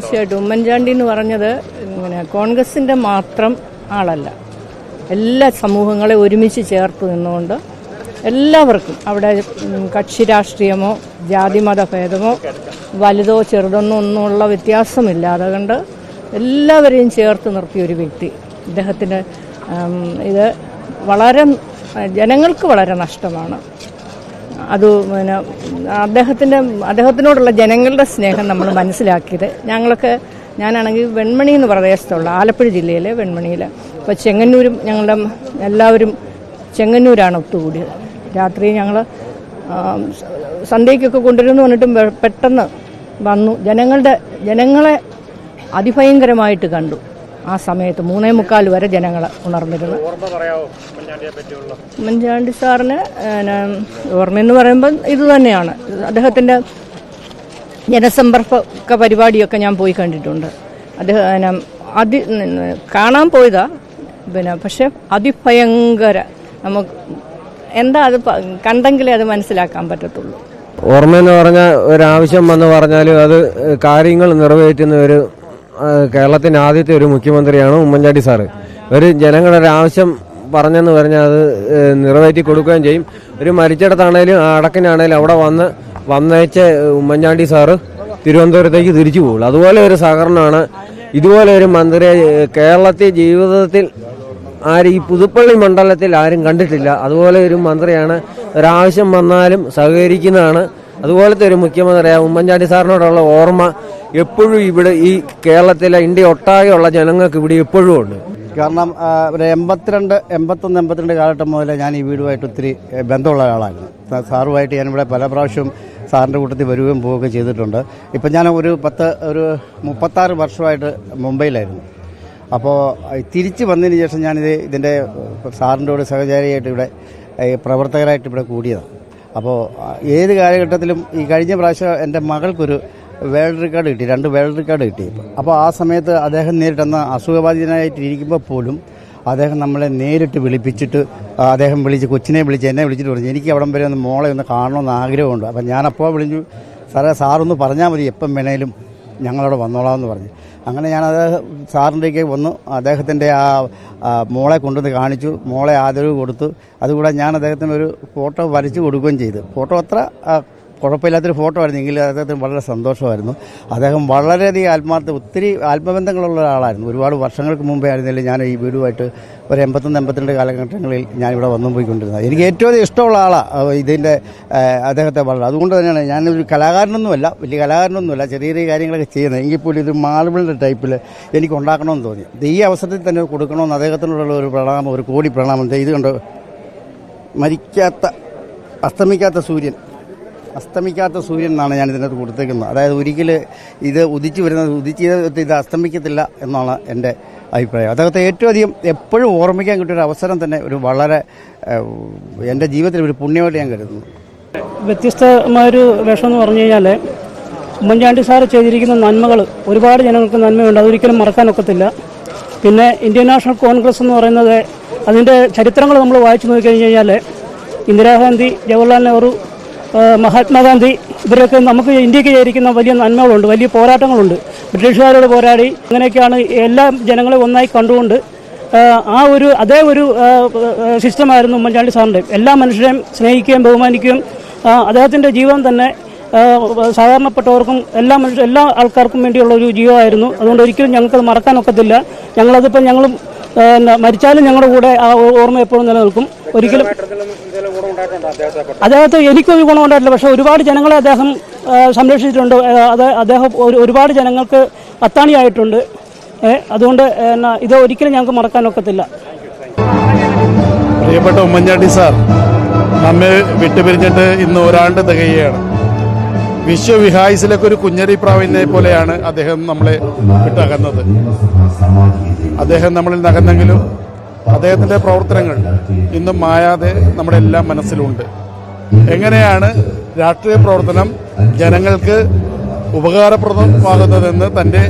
തീർച്ചയായിട്ടും. ഉമ്മൻചാണ്ടി എന്ന് പറഞ്ഞത് ഇങ്ങനെ കോൺഗ്രസിന്റെ മാത്രം ആളല്ല. എല്ലാ സമൂഹങ്ങളെ ഒരുമിച്ച് ചേർത്ത് നിന്നുകൊണ്ട് എല്ലാവർക്കും അവിടെ കക്ഷി രാഷ്ട്രീയമോ ജാതിമത ഭേദമോ വലുതോ ചെറുതെന്നോ ഒന്നുമുള്ള വ്യത്യാസമില്ലാതെ കണ്ട് എല്ലാവരെയും ചേർത്ത് നിർത്തിയ ഒരു വ്യക്തി. ഇദ്ദേഹത്തിന് ഇത് വളരെ ജനങ്ങൾക്ക് വളരെ നഷ്ടമാണ്. അത് പിന്നെ അദ്ദേഹത്തിന്റെ അദ്ദേഹത്തിനോടുള്ള ജനങ്ങളുടെ സ്നേഹം നമ്മൾ മനസ്സിലാക്കിയത്. ഞങ്ങളൊക്കെ ഞാനാണെങ്കിൽ വെൺമണി എന്ന് പ്രദേശത്തുള്ള ആലപ്പുഴ ജില്ലയിലെ വെൺമണിയിൽ ഇപ്പോൾ ചെങ്ങന്നൂരും ഞങ്ങളുടെ എല്ലാവരും ചെങ്ങന്നൂരാണ് ഒത്തുകൂടിയത്. രാത്രി ഞങ്ങൾ സന്ധ്യയ്ക്കൊക്കെ കൊണ്ടുവരുമെന്ന് പറഞ്ഞിട്ടും പെട്ടെന്ന് വന്നു. ജനങ്ങളുടെ ജനങ്ങളെ അതിഭയങ്കരമായിട്ട് കണ്ടു. ആ സമയത്ത് മൂന്നേ മുക്കാൽ വരെ ജനങ്ങൾ ഉണർന്നിരുന്നു. ഓർമ്മ പറയാവോ? ഉമ്മൻചാണ്ടിയെ പറ്റിയുള്ള. ഉമ്മൻചാണ്ടി സാറിന് ഓർമ്മ എന്ന് പറയുമ്പോൾ ഇത് തന്നെയാണ്. അദ്ദേഹത്തിന്റെ ജനസമ്പർക്ക പരിപാടിയൊക്കെ ഞാൻ പോയി കണ്ടിട്ടുണ്ട്. അദ്ദേഹം അതി കാണാൻ പോയതാ പിന്നെ പക്ഷെ അതിഭയങ്കര നമുക്ക് എന്താ അത് കണ്ടെങ്കിലേ അത് മനസ്സിലാക്കാൻ പറ്റത്തുള്ളൂ. ഓർമ്മ ഓർമ്മയെന്ന് പറഞ്ഞാൽ ഒരാവശ്യം വന്ന് പറഞ്ഞാൽ അത് കാര്യങ്ങൾ നിറവേറ്റുന്ന ഒരു ആ, കേരളത്തിന്റെ ആദ്യത്തെ ഒരു മുഖ്യമന്ത്രിയാണ് ഉമ്മൻചാണ്ടി സാറ്. ഒരു ജനങ്ങളുടെ ഒരു ആവശ്യം പറഞ്ഞെന്ന് പറഞ്ഞാൽ അത് നിറവേറ്റി കൊടുക്കുകയും ചെയ്യും. ഒരു മരിച്ചിടത്താണേലും അടക്കിനാണേലും അവിടെ വന്ന് വന്നേച്ച് ഉമ്മൻചാണ്ടി സാറ് തിരുവനന്തപുരത്തേക്ക് തിരിച്ചു പോകുള്ളൂ അതുപോലെ ഒരു സഹകരണമാണ്. ഇതുപോലെ ഒരു മന്ത്രിയെ കേരളത്തിൽ ജീവിതത്തിൽ ആരും ഈ പുതുപ്പള്ളി മണ്ഡലത്തിൽ ആരും കണ്ടിട്ടില്ല. അതുപോലെ ഒരു മന്ത്രിയാണ്. ഒരാവശ്യം വന്നാലും സഹകരിക്കുന്നതാണ്. അതുപോലത്തെ ഒരു മുഖ്യമന്ത്രി ഉമ്മൻചാണ്ടി സാറിനോടുള്ള ഓർമ്മ എപ്പോഴും ഇവിടെ ഈ കേരളത്തിലെ ഇന്ത്യ ഒട്ടാകെയുള്ള ജനങ്ങൾക്ക് ഇവിടെ എപ്പോഴും ഉണ്ട്. കാരണം ഒരു എൺപത്തിരണ്ട് എൺപത്തൊന്ന് എൺപത്തിരണ്ട് കാലഘട്ടം മുതലേ ഞാൻ ഈ വീടുമായിട്ട് ഒത്തിരി ബന്ധമുള്ള ആളായിരുന്നു. സാറുമായിട്ട് ഞാനിവിടെ പല പ്രാവശ്യം സാറിന്റെ കൂട്ടത്തിൽ വരികയും പോവുകയും ചെയ്തിട്ടുണ്ട്. ഇപ്പം ഞാൻ ഒരു പത്ത് ഒരു മുപ്പത്താറ് വർഷമായിട്ട് മുംബൈയിലായിരുന്നു. അപ്പോൾ തിരിച്ച് വന്നതിന് ശേഷം ഞാനിത് ഇതിന്റെ സാറിന്റെ കൂടെ സഹചാരിയായിട്ട് ഇവിടെ പ്രവർത്തകരായിട്ട് ഇവിടെ കൂടിയതാണ്. അപ്പോൾ ഏത് കാലഘട്ടത്തിലും ഈ കഴിഞ്ഞ പ്രാവശ്യം എന്റെ മകൾക്കൊരു വേൾഡ് റെക്കോർഡ് കിട്ടി രണ്ട് വേൾഡ് റെക്കോർഡ് കിട്ടി. അപ്പോൾ ആ സമയത്ത് അദ്ദേഹം നേരിട്ടെന്ന അസുഖബാധിതനായിട്ടിരിക്കുമ്പോൾ പോലും അദ്ദേഹം നമ്മളെ നേരിട്ട് വിളിപ്പിച്ചിട്ട് അദ്ദേഹം വിളിച്ച് കൊച്ചിനെ വിളിച്ച് എന്നെ വിളിച്ചിട്ട് പറഞ്ഞു എനിക്ക് അവിടം വരെ ഒന്ന് മോളെ ഒന്ന് കാണണമെന്ന് ആഗ്രഹമുണ്ട്. അപ്പം ഞാനപ്പോൾ വിളിച്ചു സാറേ സാറൊന്ന് പറഞ്ഞാൽ മതി എപ്പം വേണേലും ഞങ്ങളവിടെ വന്നോളാം എന്ന് പറഞ്ഞു. അങ്ങനെ ഞാൻ അത് സാറിന്റെക്ക് വന്നു. അദ്ദേഹത്തിന്റെ ആ മോളെ കൊണ്ടുവന്ന് കാണിച്ചു. മോളെ ആദരവ് കൊടുത്തു. അതുകൂടെ ഞാൻ അദ്ദേഹത്തിന് ഒരു ഫോട്ടോ വരച്ചു കൊടുക്കുകയും ചെയ്തു. ഫോട്ടോ അത്ര കുഴപ്പമില്ലാത്തൊരു ഫോട്ടോ ആയിരുന്നു. എങ്കിലും അദ്ദേഹത്തിന് വളരെ സന്തോഷമായിരുന്നു. അദ്ദേഹം വളരെയധികം ആത്മാർത്ഥ ഒത്തിരി ആത്മബന്ധങ്ങളുള്ള ഒരാളായിരുന്നു. ഒരുപാട് വർഷങ്ങൾക്ക് മുമ്പേ ആയിരുന്നില്ല ഞാൻ ഈ വീടുമായിട്ട് ഒരു എൺപത്തൊന്ന് എൺപത്തിരണ്ട് കാലഘട്ടങ്ങളിൽ ഞാനിവിടെ വന്നു പോയിക്കൊണ്ടിരുന്നത്. എനിക്ക് ഏറ്റവും ഇഷ്ടമുള്ള ആളാണ് ഇതിന്റെ അദ്ദേഹത്തെ വളരെ. അതുകൊണ്ട് തന്നെയാണ് ഞാനൊരു കലാകാരനൊന്നുമല്ല. വലിയ കലാകാരനൊന്നുമല്ല. ചെറിയ ചെറിയ കാര്യങ്ങളൊക്കെ ചെയ്യുന്നത്. എങ്കിൽ പോലും ഇത് മാർബിളിന്റെ ടൈപ്പിൽ എനിക്ക് ഉണ്ടാക്കണമെന്ന് തോന്നി. ഈ അവസരത്തിൽ തന്നെ കൊടുക്കണമെന്ന് അദ്ദേഹത്തിനോടുള്ള ഒരു പ്രണാമം ഒരു കോടി പ്രണാമം ഇത് മരിക്കാത്ത അസ്തമിക്കാത്ത സൂര്യൻ. അസ്തമിക്കാത്ത സൂര്യൻ എന്നാണ് ഞാൻ ഇതിനകത്ത് കൊടുത്തേക്കുന്നത്. അതായത് ഒരിക്കൽ ഇത് ഉദിച്ചു വരുന്നത് ഉദിച്ച് ഇത് അസ്തമിക്കത്തില്ല എന്നാണ് എന്റെ അഭിപ്രായം. അദ്ദേഹത്തെ ഏറ്റവും അധികം എപ്പോഴും ഓർമ്മിക്കാൻ കിട്ടിയ ഒരു അവസരം തന്നെ ഒരു വളരെ എന്റെ ജീവിതത്തിൽ ഒരു പുണ്യമായിട്ട് ഞാൻ കരുതുന്നു. വ്യത്യസ്തമായൊരു വേഷം എന്ന് പറഞ്ഞു കഴിഞ്ഞാൽ ഉമ്മൻചാണ്ടി സാർ ചെയ്തിരിക്കുന്ന നന്മകൾ ഒരുപാട് ജനങ്ങൾക്ക് നന്മയുണ്ട്. അതൊരിക്കലും മറക്കാനൊക്കത്തില്ല. പിന്നെ ഇന്ത്യൻ നാഷണൽ കോൺഗ്രസ് എന്ന് പറയുന്നത് അതിന്റെ ചരിത്രങ്ങൾ നമ്മൾ വായിച്ചു നോക്കിക്കഴിഞ്ഞ് കഴിഞ്ഞാൽ ഇന്ദിരാഗാന്ധി ജവഹർലാൽ നെഹ്റു മഹാത്മാഗാന്ധി ഇവരൊക്കെ നമുക്ക് ഇന്ത്യയ്ക്ക് ചേരിക്കുന്ന വലിയ നന്മകളുണ്ട് വലിയ പോരാട്ടങ്ങളുണ്ട്. ബ്രിട്ടീഷുകാരോട് പോരാടി അങ്ങനെയൊക്കെയാണ് എല്ലാ ജനങ്ങളെ ഒന്നായി കണ്ടുകൊണ്ട് ആ, ഒരു അതേ ഒരു സിസ്റ്റമായിരുന്നു ഉമ്മൻചാണ്ടി സാറിന്റെ. എല്ലാ മനുഷ്യരെയും സ്നേഹിക്കുകയും ബഹുമാനിക്കുകയും അദ്ദേഹത്തിന്റെ ജീവൻ തന്നെ സാധാരണപ്പെട്ടവർക്കും എല്ലാ മനുഷ്യ എല്ലാ ആൾക്കാർക്കും വേണ്ടിയുള്ള ഒരു ജീവമായിരുന്നു അതുകൊണ്ട് ഒരിക്കലും ഞങ്ങൾക്കത് മറക്കാനൊക്കത്തില്ല ഞങ്ങളതിപ്പോൾ ഞങ്ങളും മരിച്ചാലും ഞങ്ങളുടെ കൂടെ ആ ഓർമ്മ എപ്പോഴും നിലനിൽക്കും. ഒരിക്കലും അദ്ദേഹത്തെ എനിക്കൊരു ഗുണം ഗുണമുണ്ടായിട്ടില്ല. പക്ഷേ ഒരുപാട് ജനങ്ങളെ അദ്ദേഹം സംരക്ഷിച്ചിട്ടുണ്ട്. അത് അദ്ദേഹം ഒരു- ഒരുപാട് ജനങ്ങൾക്ക് അത്താണിയായിട്ടുണ്ട്. അതുകൊണ്ട് എന്നാ ഇത് ഒരിക്കലും ഞങ്ങൾക്ക് മറക്കാനൊക്കത്തില്ല പ്രിയപ്പെട്ട ഉമ്മൻചാണ്ടി സാർ നമ്മെ വിട്ടുപിരിഞ്ഞിട്ട് ഇന്ന് ഒരാണ്ട് തികയുകയാണ്. വിശ്വവിഹായിസിലൊക്കെ ഒരു കുഞ്ഞരി പ്രാവിനെ പോലെയാണ് അദ്ദേഹം നമ്മളെ വിട്ടകന്നത്. അദ്ദേഹം നമ്മളിൽ നകന്നെങ്കിലും അദ്ദേഹത്തിന്റെ പ്രവർത്തനങ്ങൾ ഇന്നും മായാതെ നമ്മുടെ എല്ലാ മനസ്സിലുണ്ട്. എങ്ങനെയാണ് രാഷ്ട്രീയ പ്രവർത്തനം ജനങ്ങൾക്ക് ഉപകാരപ്രദമാകുന്നതെന്ന് തന്റെ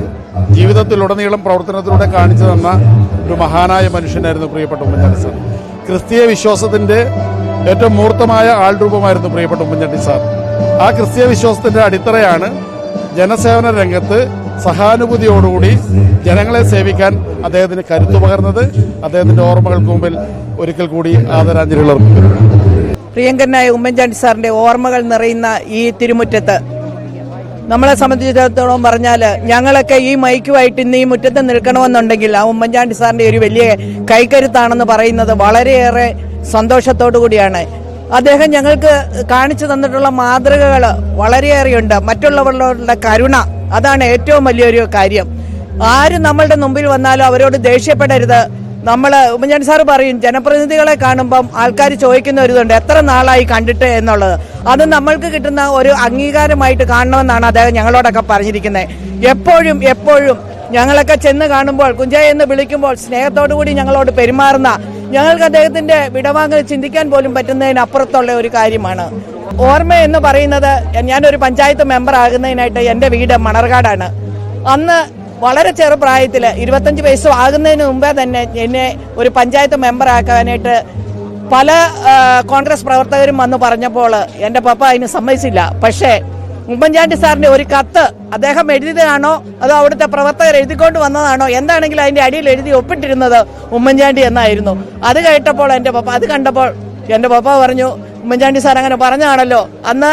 ജീവിതത്തിലുടനീളം പ്രവർത്തനത്തിലൂടെ കാണിച്ചു തന്ന ഒരു മഹാനായ മനുഷ്യനായിരുന്നു പ്രിയപ്പെട്ട ഉമ്മൻചാണ്ടി സാർ. ക്രിസ്തീയ വിശ്വാസത്തിന്റെ ഏറ്റവും മൂർത്തമായ ആൾ ആൾരൂപമായിരുന്നു പ്രിയപ്പെട്ട ഉമ്മൻചാണ്ടി സാർ. ആ ക്രിസ്തീയ വിശ്വാസത്തിന്റെ അടിത്തറയാണ് ജനസേവന രംഗത്ത് സഹാനുഭൂതിയോടുകൂടി ജനങ്ങളെ സേവിക്കാൻ അദ്ദേഹത്തിന് കരുത്തു പകർന്നത് അദ്ദേഹത്തിന്റെ ഓർമ്മകൾക്ക് മുമ്പിൽ ഒരിക്കൽ കൂടി ആദരാഞ്ജലികൾ പ്രിയങ്കരനായ ഉമ്മൻചാണ്ടി സാറിന്റെ ഓർമ്മകൾ നിറയുന്ന ഈ തിരുമുറ്റത്ത് നമ്മളെ സംബന്ധിച്ചിടത്തോളം പറഞ്ഞാൽ ഞങ്ങളൊക്കെ ഈ മൈക്കുമായിട്ട് ഇന്ന് ഈ മുറ്റത്ത് നിൽക്കണമെന്നുണ്ടെങ്കിൽ ആ ഉമ്മൻചാണ്ടി സാറിന്റെ ഒരു വലിയ കൈക്കരുത്താണെന്ന് പറയുന്നത് വളരെയേറെ സന്തോഷത്തോടു കൂടിയാണ്. അദ്ദേഹം ഞങ്ങൾക്ക് കാണിച്ചു തന്നിട്ടുള്ള മാതൃകകൾ വളരെയേറെയുണ്ട്. മറ്റുള്ളവരുടെ കരുണ അതാണ് ഏറ്റവും വലിയൊരു കാര്യം. ആര് നമ്മളുടെ മുമ്പിൽ വന്നാലും അവരോട് ദേഷ്യപ്പെടരുത്. നമ്മൾ ഉമ്മൻചാണ്ടി സാറ് പറയും ജനപ്രതിനിധികളെ കാണുമ്പം ആൾക്കാർ ചോദിക്കുന്ന ഒരു ഇതുണ്ട് എത്ര നാളായി കണ്ടിട്ട് എന്നുള്ളത്. അത് നമ്മൾക്ക് കിട്ടുന്ന ഒരു അംഗീകാരമായിട്ട് കാണണമെന്നാണ് അദ്ദേഹം ഞങ്ങളോടൊക്കെ പറഞ്ഞിരിക്കുന്നത്. എപ്പോഴും എപ്പോഴും ഞങ്ങളൊക്കെ ചെന്ന് കാണുമ്പോൾ കുഞ്ചായ എന്ന് വിളിക്കുമ്പോൾ സ്നേഹത്തോടു കൂടി ഞങ്ങളോട് പെരുമാറുന്ന ഞങ്ങൾക്ക് അദ്ദേഹത്തിന്റെ വിടവാങ്ങൽ ചിന്തിക്കാൻ പോലും പറ്റുന്നതിനപ്പുറത്തുള്ള ഒരു കാര്യമാണ്. ഓർമ്മ എന്ന് പറയുന്നത് ഞാനൊരു പഞ്ചായത്ത് മെമ്പർ ആകുന്നതിനായിട്ട് എന്റെ വീട് മണർകാടാണ്. അന്ന് വളരെ ചെറുപ്രായത്തിൽ ഇരുപത്തഞ്ച് വയസ്സ് ആകുന്നതിന് മുമ്പേ തന്നെ എന്നെ ഒരു പഞ്ചായത്ത് മെമ്പർ ആക്കാനായിട്ട് പല കോൺഗ്രസ് പ്രവർത്തകരും വന്ന് പറഞ്ഞപ്പോൾ എന്റെ പപ്പ അതിന് സമ്മതിച്ചില്ല. പക്ഷേ ഉമ്മൻചാണ്ടി സാറിന്റെ ഒരു കത്ത് അദ്ദേഹം എഴുതിയതാണോ? അതോ അവിടുത്തെ പ്രവർത്തകർ എഴുതിക്കൊണ്ട് വന്നതാണോ? എന്താണെങ്കിലും അതിന്റെ അടിയിൽ എഴുതി ഒപ്പിട്ടിരുന്നത് ഉമ്മൻചാണ്ടി എന്നായിരുന്നു. അത് കേട്ടപ്പോൾ എന്റെ പപ്പ അത് കണ്ടപ്പോൾ എന്റെ പപ്പ പറഞ്ഞു ഉമ്മൻചാണ്ടി സാർ അങ്ങനെ പറഞ്ഞതാണല്ലോ. അന്ന്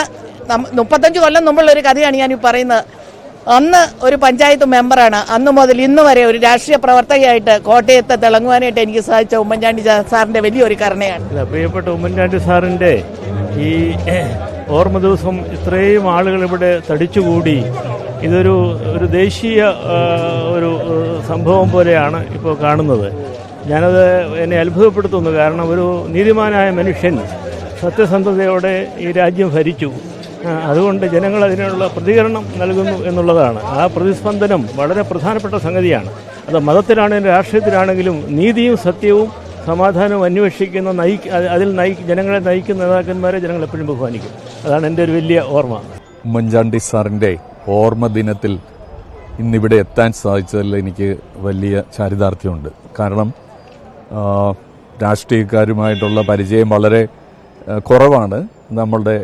മുപ്പത്തഞ്ച് കൊല്ലം മുമ്പുള്ള ഒരു കഥയാണ് ഞാൻ ഈ പറയുന്നത്. അന്ന് ഒരു പഞ്ചായത്ത് മെമ്പറാണ്. അന്ന് മുതൽ ഇന്ന് വരെ ഒരു രാഷ്ട്രീയ പ്രവർത്തകയായിട്ട് കോട്ടയത്ത് തിളങ്ങുവാനായിട്ട് എനിക്ക് സാധിച്ച ഉമ്മൻചാണ്ടി സാറിന്റെ വലിയൊരു കരുണയാണ്. പ്രിയപ്പെട്ട ഉമ്മൻചാണ്ടി സാറിന്റെ ഈ ഓർമ്മ ദിവസം ഇത്രയും ആളുകൾ ഇവിടെ തടിച്ചുകൂടി. ഇതൊരു ഒരു ദേശീയ ഒരു സംഭവം പോലെയാണ് ഇപ്പോൾ കാണുന്നത്. ഞാനത് എന്നെ അത്ഭുതപ്പെടുത്തുന്നു. കാരണം ഒരു നീതിമാനായ മനുഷ്യൻ സത്യസന്ധതയോടെ ഈ രാജ്യം ഭരിച്ചു. അതുകൊണ്ട് ജനങ്ങൾ അതിനുള്ള പ്രതികരണം നൽകുന്നു എന്നുള്ളതാണ്. ആ പ്രതിസ്പന്ദനം വളരെ പ്രധാനപ്പെട്ട സംഗതിയാണ്. അത് മതത്തിലാണെങ്കിലും രാഷ്ട്രീയത്തിലാണെങ്കിലും നീതിയും സത്യവും സമാധാനവും അന്വേഷിക്കുന്ന നയി അതിൽ നയി ജനങ്ങളെ നയിക്കുന്ന നേതാക്കന്മാരെ ജനങ്ങൾ എപ്പോഴും ബഹുമാനിക്കും. അതാണ് എന്റെ ഒരു വലിയ ഓർമ്മ. ഉമ്മൻചാണ്ടി സാറിന്റെ ഓർമ്മ ദിനത്തിൽ ഇന്നിവിടെ എത്താൻ സാധിച്ചതിൽ എനിക്ക് വലിയ ചാരിതാർത്ഥ്യമുണ്ട്. കാരണം രാഷ്ട്രീയക്കാരുമായിട്ടുള്ള പരിചയം വളരെ കുറവാണ് നമ്മളുടെ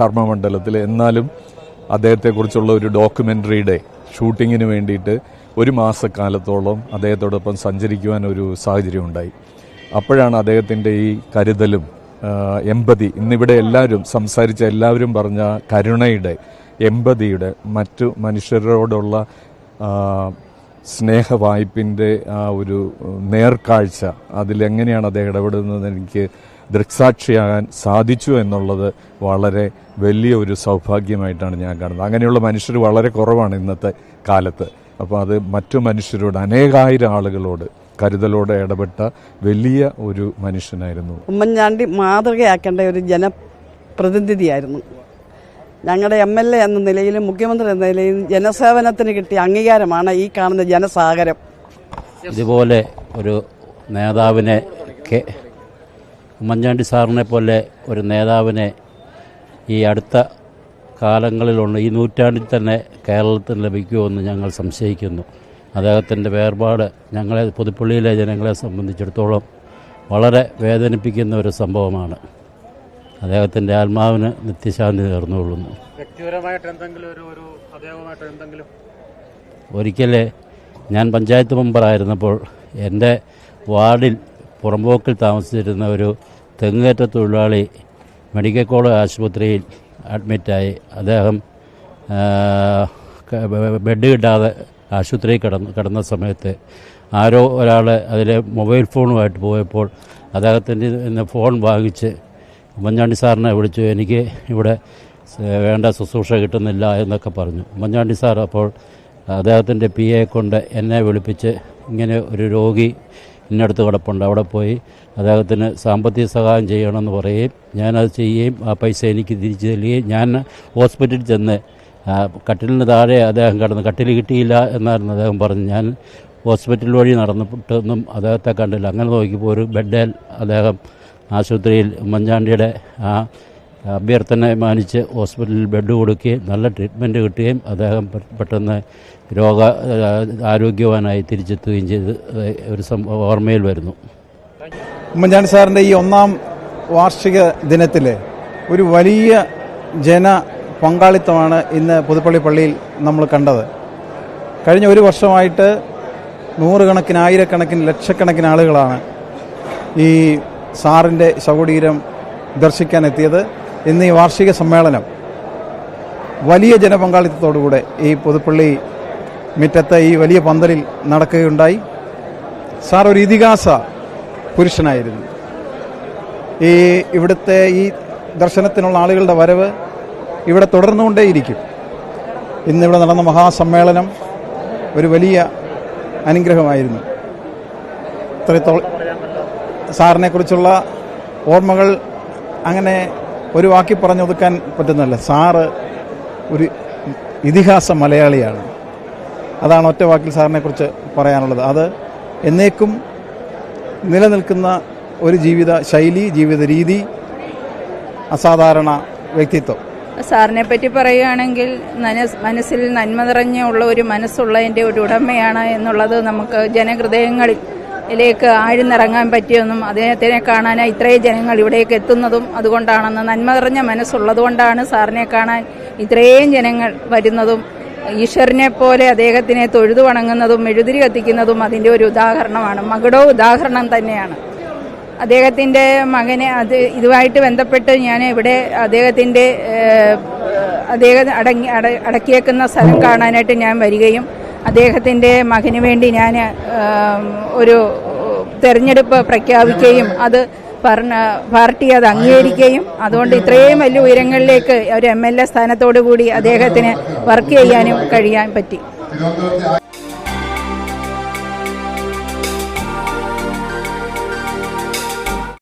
കർമ്മമണ്ഡലത്തിൽ എന്നാലും അദ്ദേഹത്തെക്കുറിച്ചുള്ള ഒരു ഡോക്യുമെന്ററിയുടെ ഷൂട്ടിങ്ങിന് വേണ്ടിയിട്ട് ഒരു മാസക്കാലത്തോളം അദ്ദേഹത്തോടൊപ്പം സഞ്ചരിക്കുവാൻ ഒരു സാഹചര്യം ഉണ്ടായി അപ്പോഴാണ് അദ്ദേഹത്തിന്റെ ഈ കരുതലും എമ്പതി ഇന്നിവിടെ എല്ലാവരും സംസാരിച്ച എല്ലാവരും പറഞ്ഞ കരുണയുടെ എമ്പതിയുടെ മറ്റു മനുഷ്യരോടുള്ള സ്നേഹവായ്പിന്റെ ആ ഒരു നേർക്കാഴ്ച അതിലെങ്ങനെയാണ് അദ്ദേഹം ഇടപെടുന്നത് എനിക്ക് ദൃക്സാക്ഷിയാകാൻ സാധിച്ചു എന്നുള്ളത് വളരെ വലിയ ഒരു സൗഭാഗ്യമായിട്ടാണ് ഞാൻ കാണുന്നത്. അങ്ങനെയുള്ള മനുഷ്യർ വളരെ കുറവാണ് ഇന്നത്തെ കാലത്ത്. അപ്പോൾ അത് മറ്റു മനുഷ്യരോട് അനേകായിരം ആളുകളോട് കരുതലോടെ ഇടപെട്ട വലിയ ഒരു മനുഷ്യനായിരുന്നു. ഉമ്മൻചാണ്ടി മാതൃകയാക്കേണ്ട ഒരു ജനപ്രതിനിധിയായിരുന്നു. ഞങ്ങളുടെ എം എൽ എ എന്ന നിലയിലും മുഖ്യമന്ത്രി എന്ന നിലയിലും ജനസേവനത്തിന് കിട്ടിയ അംഗീകാരമാണ് ഈ കാണുന്ന ജനസാഗരം. ഇതുപോലെ ഒരു നേതാവിനെ ഉമ്മൻചാണ്ടി സാറിനെ പോലെ ഒരു നേതാവിനെ ഈ അടുത്ത കാലങ്ങളിലുള്ള ഈ നൂറ്റാണ്ടിൽ തന്നെ കേരളത്തിന് ലഭിക്കുമെന്ന് ഞങ്ങൾ സംശയിക്കുന്നു. അദ്ദേഹത്തിന്റെ വേർപാട് ഞങ്ങളെ പുതുപ്പള്ളിയിലെ ജനങ്ങളെ സംബന്ധിച്ചിടത്തോളം വളരെ വേദനിപ്പിക്കുന്ന ഒരു സംഭവമാണ്. അദ്ദേഹത്തിന്റെ ആത്മാവിന് നിത്യശാന്തി നേർന്നുകൊള്ളുന്നു. വ്യക്തിപരമായിട്ട് എന്തെങ്കിലും ഒരു ഒരു അദ്ദേഹവുമായിട്ട് എന്തെങ്കിലും? ഒരിക്കൽ ഞാൻ പഞ്ചായത്ത് മെമ്പറായിരുന്നപ്പോൾ എന്റെ വാർഡിൽ പുറമ്പോക്കിൽ താമസിച്ചിരുന്ന ഒരു തെങ്ങേറ്റ തൊഴിലാളി മെഡിക്കൽ കോളേജ് ആശുപത്രിയിൽ അഡ്മിറ്റായി. അദ്ദേഹം ബെഡ് കിട്ടാതെ ആശുപത്രിയിൽ കിടന്ന് കിടന്ന സമയത്ത് ആരോ ഒരാൾ അതിലെ മൊബൈൽ ഫോണുമായിട്ട് പോയപ്പോൾ അദ്ദേഹത്തിന്റെ നിന്ന് ഫോൺ വാങ്ങിച്ച് ഉമ്മൻചാണ്ടി സാറിനെ വിളിച്ചു എനിക്ക് ഇവിടെ വേണ്ട ശുശ്രൂഷ കിട്ടുന്നില്ല എന്നൊക്കെ പറഞ്ഞു. ഉമ്മൻചാണ്ടി സാർ അപ്പോൾ അദ്ദേഹത്തിന്റെ പി എ കൊണ്ട് എന്നെ വിളിപ്പിച്ച് ഇങ്ങനെ ഒരു രോഗി ഇന്നടുത്ത് കിടപ്പുണ്ട്. അവിടെ പോയി അദ്ദേഹത്തിന് സാമ്പത്തിക സഹായം ചെയ്യണമെന്ന് പറയുകയും ഞാനത് ചെയ്യുകയും ആ പൈസ എനിക്ക് തിരിച്ചു തരികയും ഞാൻ ഹോസ്പിറ്റലിൽ ചെന്ന് കട്ടിലിന് താഴെ അദ്ദേഹം കിടന്ന് കട്ടിൽ കിട്ടിയില്ല എന്നായിരുന്നു അദ്ദേഹം പറഞ്ഞു ഞാൻ ഹോസ്പിറ്റൽ വഴി നടന്നിട്ടൊന്നും അദ്ദേഹത്തെ കണ്ടില്ല. അങ്ങനെ നോക്കിയപ്പോൾ ഒരു ബെഡിൽ അദ്ദേഹം ആശുപത്രിയിൽ ഉമ്മൻചാണ്ടിയുടെ ആ അഭ്യർത്ഥന മാനിച്ച് ഹോസ്പിറ്റലിൽ ബെഡ് കൊടുക്കുകയും നല്ല ട്രീറ്റ്മെന്റ് കിട്ടുകയും അദ്ദേഹം പെട്ടെന്ന് രോഗ ആരോഗ്യവാനായി തിരിച്ചെത്തുകയും ചെയ്ത് ഒരു ഓർമ്മയിൽ വരുന്നു. ഉമ്മൻചാണ്ടി സാറിന്റെ ഈ ഒന്നാം വാർഷിക ദിനത്തിൽ ഒരു വലിയ ജന പങ്കാളിത്തമാണ് ഇന്ന് പുതുപ്പള്ളി പള്ളിയിൽ നമ്മൾ കണ്ടത്. കഴിഞ്ഞ ഒരു വർഷമായിട്ട് നൂറുകണക്കിന് ആയിരക്കണക്കിന് ലക്ഷക്കണക്കിന് ആളുകളാണ് ഈ സാറിന്റെ ശവകുടീരം ദർശിക്കാൻ എത്തിയത് ഇന്ന് ഈ വാർഷിക സമ്മേളനം വലിയ ജനപങ്കാളിത്തത്തോടുകൂടെ ഈ പുതുപ്പള്ളി മുറ്റത്തെ ഈ വലിയ പന്തലിൽ നടക്കുകയുണ്ടായി. സാർ ഒരു ഇതിഹാസ പുരുഷനായിരുന്നു. ഈ ഇവിടുത്തെ ഈ ദർശനത്തിനുള്ള ആളുകളുടെ വരവ് ഇവിടെ തുടർന്നുകൊണ്ടേയിരിക്കും. ഇന്നിവിടെ നടന്ന മഹാസമ്മേളനം ഒരു വലിയ അനുഗ്രഹമായിരുന്നു. ഇത്രത്തോളം സാറിനെക്കുറിച്ചുള്ള ഓർമ്മകൾ അങ്ങനെ ഒരു വാക്കി പറഞ്ഞൊതുക്കാൻ പറ്റുന്നല്ല സാറ് ഒരു ഇതിഹാസ മലയാളിയാണ്. അതാണ് ഒറ്റ വാക്കിൽ സാറിനെ കുറിച്ച് പറയാനുള്ളത്. അത് എന്നേക്കും നിലനിൽക്കുന്ന ഒരു ജീവിത ശൈലി ജീവിത രീതി അസാധാരണ വ്യക്തിത്വം. സാറിനെ പറ്റി പറയുകയാണെങ്കിൽ മനസ്സിൽ നന്മ നിറഞ്ഞുള്ള ഒരു മനസ്സുള്ളതിന്റെ ഒരു ഉടമയാണ് എന്നുള്ളത് നമുക്ക് ജനഹൃദയങ്ങളിലേക്ക് ആഴ്ന്നിറങ്ങാൻ പറ്റിയെന്നും അദ്ദേഹത്തിനെ കാണാനായി ഇത്രയും ജനങ്ങൾ ഇവിടേക്ക് എത്തുന്നതും അതുകൊണ്ടാണെന്ന് നന്മ നിറഞ്ഞ മനസ്സുള്ളതുകൊണ്ടാണ് സാറിനെ കാണാൻ ഇത്രയും ജനങ്ങൾ വരുന്നതും ഈശ്വരനെ പോലെ അദ്ദേഹത്തിനെ തൊഴുതു വണങ്ങുന്നതും മെഴുതിരി കത്തിക്കുന്നതും അതിന്റെ ഒരു ഉദാഹരണമാണ്. മകടോ ഉദാഹരണം തന്നെയാണ്. അദ്ദേഹത്തിന്റെ മകനെ അത് ഇതുമായിട്ട് ബന്ധപ്പെട്ട് ഞാൻ ഇവിടെ അദ്ദേഹത്തിന്റെ അദ്ദേഹം അടങ്ങി അട അടക്കിയേക്കുന്ന സ്ഥലം കാണാനായിട്ട് ഞാൻ വരികയും അദ്ദേഹത്തിന്റെ മകന് വേണ്ടി ഞാൻ ഒരു തെരഞ്ഞെടുപ്പ് പ്രഖ്യാപിക്കുകയും അത് പറഞ്ഞ പാർട്ടി അത് അംഗീകരിക്കുകയും അതുകൊണ്ട് ഇത്രയും വലിയ ഉയരങ്ങളിലേക്ക് ഒരു എം എൽ എ സ്ഥാനത്തോടു കൂടി അദ്ദേഹത്തിന് വർക്ക് ചെയ്യാനും കഴിയാൻ പറ്റി.